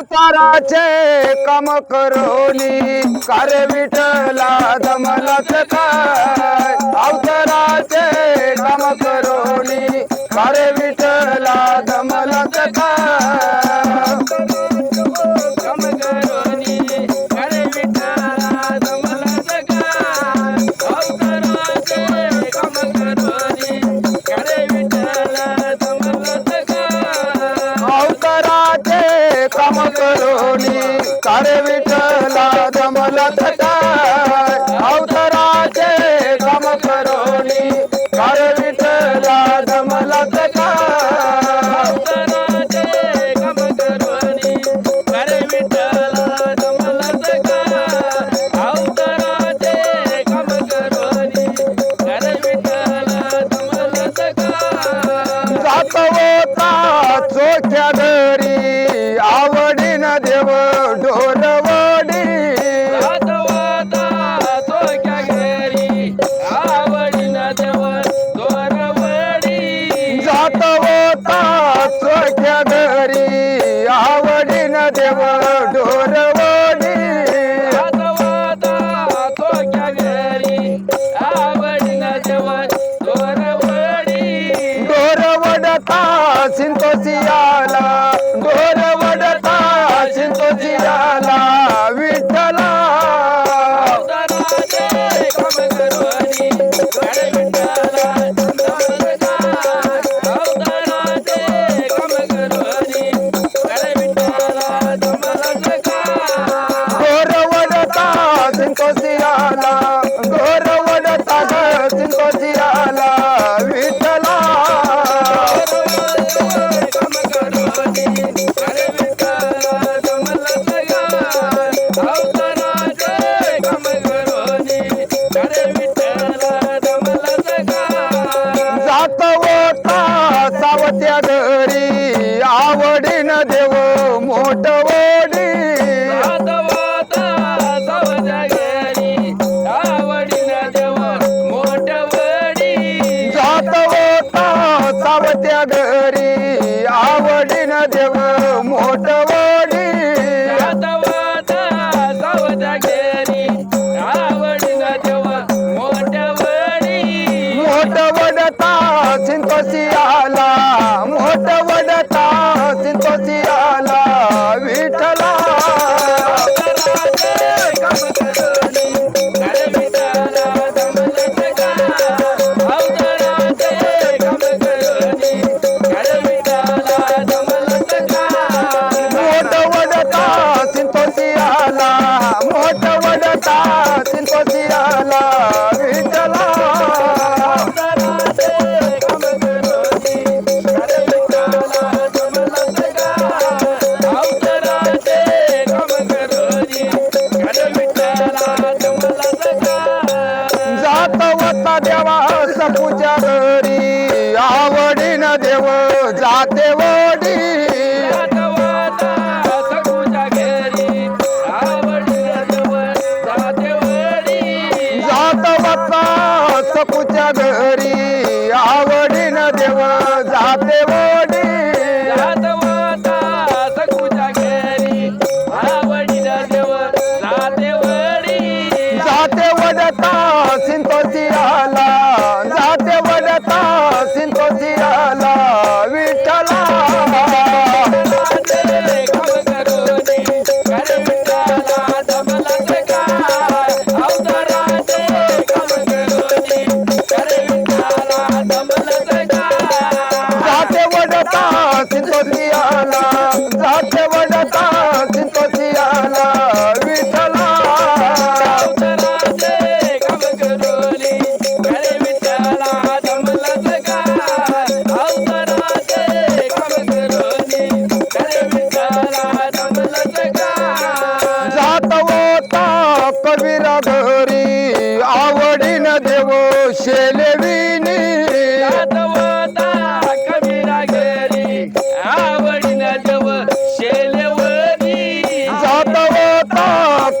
ताराचे काम करोली. कर विठला दमलत काय? अवताराचे काम करोली. कारे विठला दमलत করুণী তারে বিট आला मोठ वडता सिंतोशी आला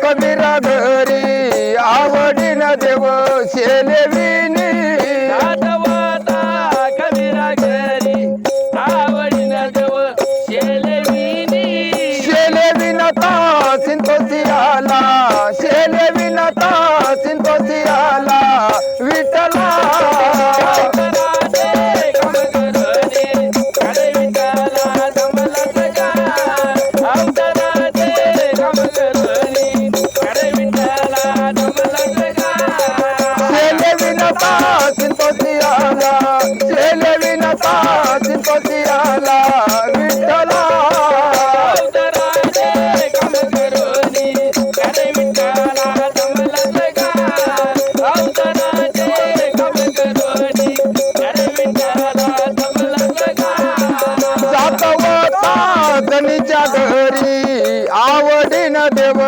कबीरा घरी आवडीन देव शेले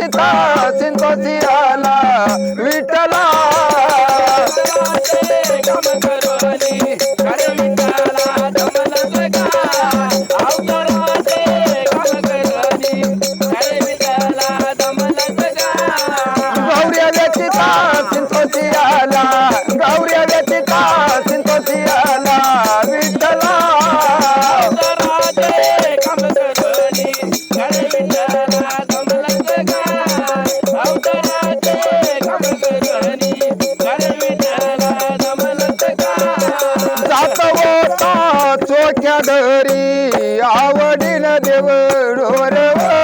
सीता सिंतोषी आला विठला धरी आवडीन देव ढोरवा